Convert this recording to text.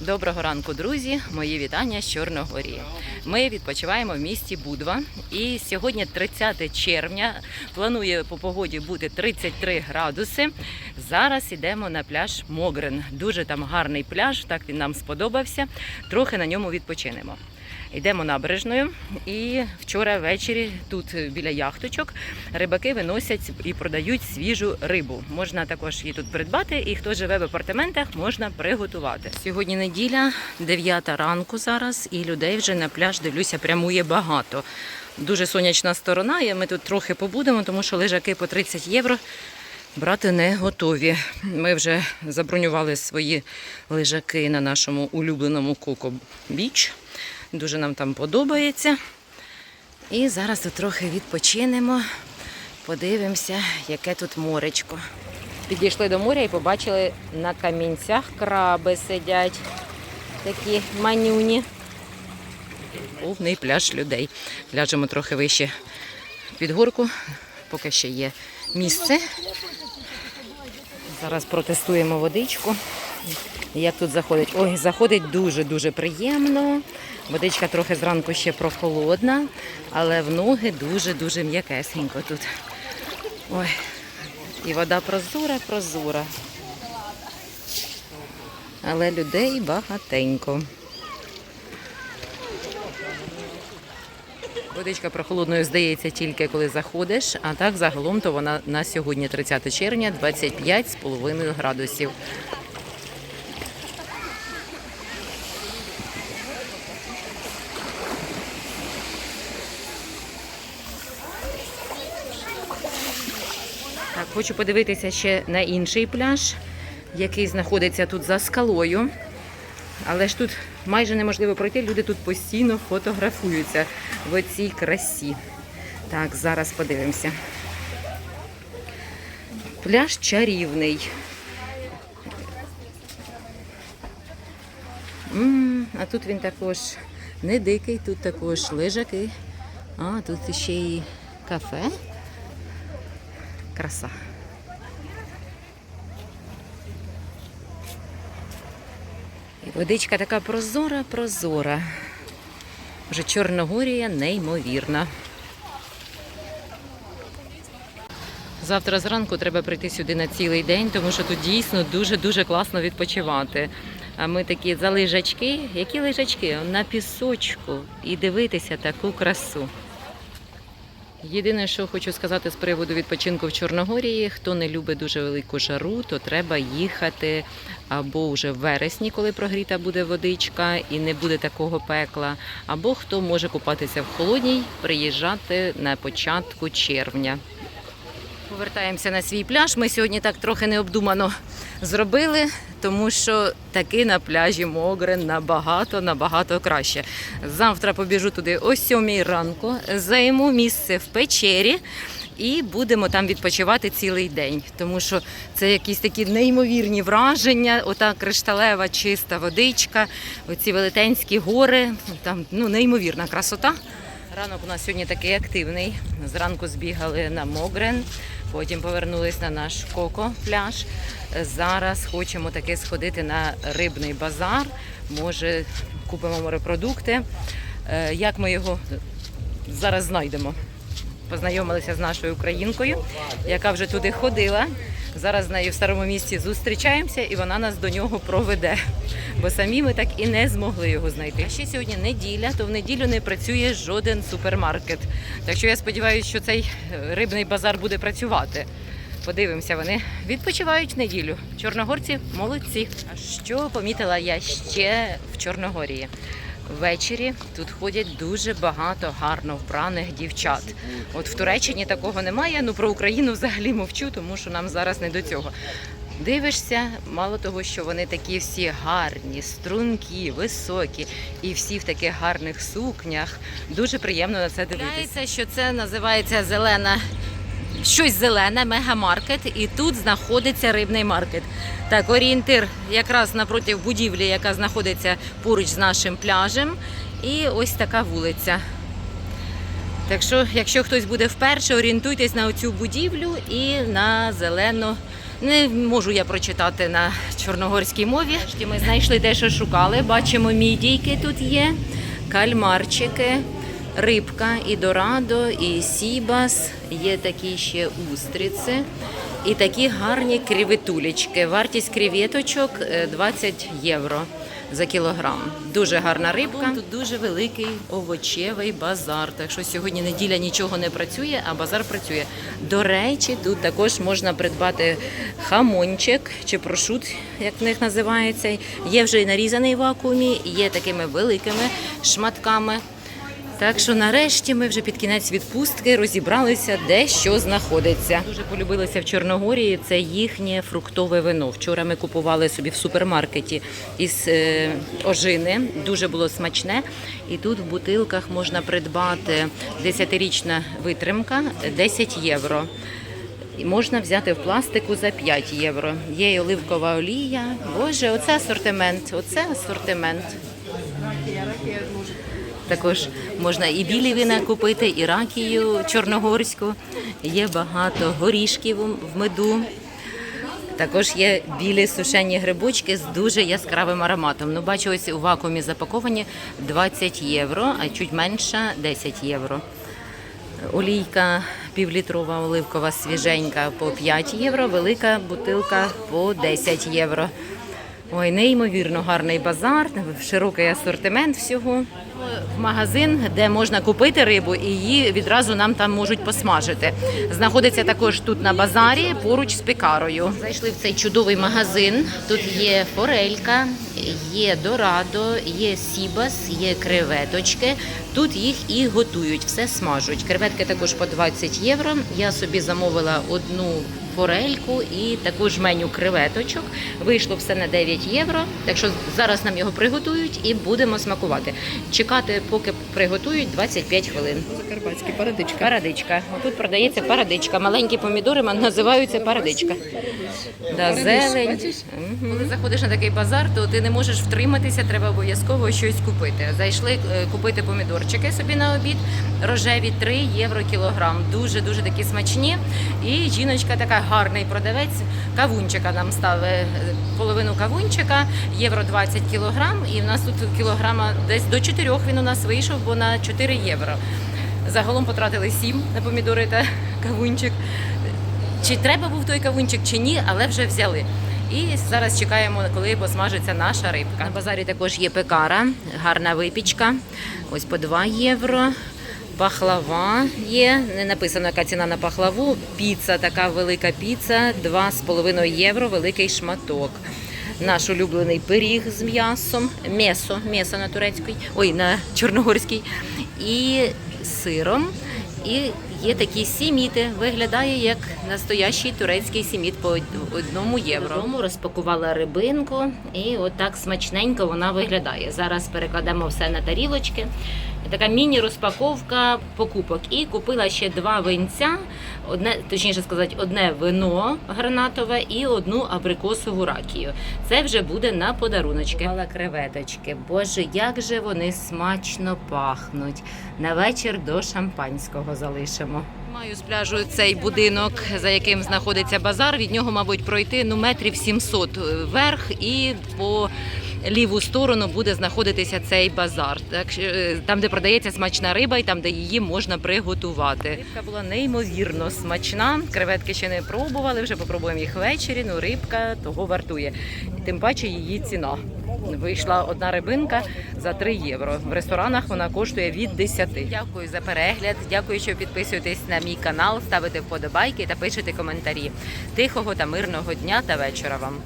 Доброго ранку, друзі! Мої вітання з Чорногорії. Ми відпочиваємо в місті Будва. І сьогодні 30 червня. Планує по погоді бути 33 градуси. Зараз йдемо на пляж Могрен. Дуже там гарний пляж, так він нам сподобався. Трохи на ньому відпочинемо. Йдемо набережною, і вчора ввечері тут е, біля яхточок рибаки виносять і продають свіжу рибу. Можна також її тут придбати, і хто живе в апартаментах, можна приготувати. Сьогодні неділя, 9 ранку зараз, і людей вже на пляж дивлюся, прямує багато. Дуже сонячна сторона. і Ми тут трохи побудемо, тому що лежаки по 30 євро. Брати не готові. Ми вже забронювали свої лежаки на нашому улюбленому Коко Біч. Дуже нам там подобається. І зараз трохи відпочинемо, подивимося, яке тут моречко. Підійшли до моря і побачили на камінцях краби сидять. Такі манюні. Повний пляж людей. Ляжемо трохи вище під горку, поки ще є місце. Зараз протестуємо водичку. Як тут заходить? Ой, заходить дуже-дуже приємно. Водичка трохи зранку ще прохолодна, але в ноги дуже-дуже м'якесенько тут. Ой, і вода прозора, прозора. Але людей багатенько. Водичка прохолодною здається тільки коли заходиш, а так загалом то вона на сьогодні, 30 червня, 25,5 градусів. Хочу подивитися ще на інший пляж, який знаходиться тут за скалою. Але ж тут майже неможливо пройти. Люди тут постійно фотографуються в цій красі. Так, зараз подивимося. Пляж чарівний. а тут він також не дикий, тут також лежаки. А, тут ще й кафе. Краса. Водичка така прозора, прозора. Вже Чорногорія неймовірна. Завтра зранку треба прийти сюди на цілий день, тому що тут дійсно дуже-дуже класно відпочивати. А ми такі за лежачки. Які лежачки? На пісочку. І дивитися таку красу. Єдине, що хочу сказати з приводу відпочинку в Чорногорії, хто не любить дуже велику жару, то треба їхати або вже в вересні, коли прогріта буде водичка і не буде такого пекла, або хто може купатися в холодній, приїжджати на початку червня. Повертаємося на свій пляж. Ми сьогодні так трохи необдумано зробили, тому що таки на пляжі Могрен набагато набагато краще. Завтра побіжу туди о 7 ранку, займу місце в печері. І будемо там відпочивати цілий день, тому що це якісь такі неймовірні враження. Ота кришталева чиста водичка, оці велетенські гори. Там ну неймовірна красота. Ранок у нас сьогодні такий активний. Зранку збігали на Могрен, потім повернулись на наш коко пляж. Зараз хочемо таки сходити на рибний базар. Може, купимо морепродукти. Е, Як ми його зараз знайдемо? Познайомилися з нашою українкою, яка вже туди ходила. Зараз з нею в старому місті зустрічаємося, і вона нас до нього проведе. Бо самі ми так і не змогли його знайти. А ще сьогодні неділя, то в неділю не працює жоден супермаркет. Так що я сподіваюся, що цей е, рибний базар буде працювати. Подивимося, вони відпочивають неділю. Чорногорці молодці. А що помітила я ще в Чорногорії? Ввечері тут ходять дуже багато гарно вбраних дівчат. От в Туреччині такого немає. Ну про Україну взагалі мовчу, тому що нам зараз не до цього. Дивишся, мало того, що вони такі всі гарні, стрункі, високі, і всі в таких гарних сукнях. Дуже приємно на це дивитися. що це називається зелена щось зелене, мегамаркет, і тут знаходиться рибний маркет. Так, орієнтир якраз напроти будівлі, яка знаходиться поруч з нашим пляжем. І ось така вулиця. Так що, якщо хтось буде вперше, орієнтуйтесь на цю будівлю і на зелену Не можу я прочитати на чорногорській мові. Ми знайшли те, що шукали. Бачимо, мідійки тут є, кальмарчики, рибка, і дорадо, і сібас. Є такі ще устриці. І такі гарні креветулечки. Вартість креветочок е, 20 євро за кілограм. Дуже гарна рибка. Тут дуже великий овочевий базар. Так що сьогодні неділя нічого не працює, а базар працює. До речі, тут також можна придбати хамончик чи прошут, як в них називається. Є вже і нарізаний в вакуумі, є такими великими шматками. Так що нарешті ми вже під кінець відпустки розібралися, де що знаходиться. Дуже полюбилося в Чорногорії. Це їхнє фруктове вино. Вчора ми купували собі в супермаркеті із е, ожини. Дуже було смачне. І тут в бутилках можна придбати 10-річна витримка 10 євро. Можна взяти в пластику за 5 євро. Є й оливкова олія. Боже, оце асортимент. Оце асортимент. Також можна і білі вина купити, і ракію чорногорську. Є багато горішків в меду. Також є білі сушені грибочки з дуже яскравим ароматом. Ну, бачу, ось у вакуумі запаковані 20 євро, а чуть менше 10 євро. Олійка півлітрова оливкова свіженька по 5 євро, велика бутилка по 10 євро. Ой, неймовірно гарний базар, широкий асортимент всього. Магазин, де можна купити рибу, і її відразу нам там можуть посмажити. Знаходиться також тут на базарі поруч з пекарою. Зайшли в цей чудовий магазин. Тут є форелька, є дорадо, є сібас, є креветочки. Тут їх і готують, все смажуть. Креветки також по 20 євро. Я собі замовила одну форельку і також меню креветочок. Вийшло все на 9 євро. Так що зараз нам його приготують і будемо смакувати. Чекати, поки приготують 25 хвилин. Закарпатський парадичка. Парадичка. Тут продається парадичка. Маленькі помідори називаються парадичка. Да, зелень. Коли заходиш на такий базар, то ти не можеш втриматися, треба обов'язково щось купити. Зайшли е, купити помідорчики собі на обід. Рожеві 3 євро кілограм. Дуже дуже такі смачні. І жіночка така гарний продавець. Кавунчика нам ставить половину кавунчика, євро 20 кілограм. І в нас тут кілограма десь до 4 він у нас вийшов, бо на 4 євро. Загалом потратили 7 на помідори та кавунчик. Чи треба був той кавунчик, чи ні, але вже взяли. І зараз чекаємо, коли посмажиться наша рибка. На базарі також є пекара, гарна випічка. Ось по 2 євро. Пахлава є. Не написано, яка ціна на пахлаву. Піца, така велика піца, 2,5 євро, великий шматок. Наш улюблений пиріг з м'ясом, м'ясо, м'ясо на турецькій, ой, на чорногорській, і сиром. І є такі сіміти. Виглядає як настоящий турецький сіміт по одному євро. Додому розпакувала рибинку, і отак смачненько вона виглядає. Зараз перекладемо все на тарілочки. Така міні-розпаковка покупок. І купила ще два винця, одне, точніше сказати, одне вино гранатове і одну абрикосову ракію. Це вже буде на подаруночки. Мала креветочки. Боже, як же вони смачно пахнуть. На вечір до шампанського залишимо. Маю з пляжу цей будинок, за яким знаходиться базар. Від нього, мабуть, пройти ну метрів 700 вверх і по ліву сторону буде знаходитися цей базар. Так е, там, де продається смачна риба, і там, де її можна приготувати. Рибка була неймовірно смачна. Креветки ще не пробували. Вже попробуємо їх ввечері. Ну рибка того вартує. Тим паче її ціна. Вийшла одна рибинка за 3 євро. В ресторанах вона коштує від 10. Дякую за перегляд. Дякую, що підписуєтесь на мій канал, ставите вподобайки та пишете коментарі. Тихого та мирного дня та вечора вам.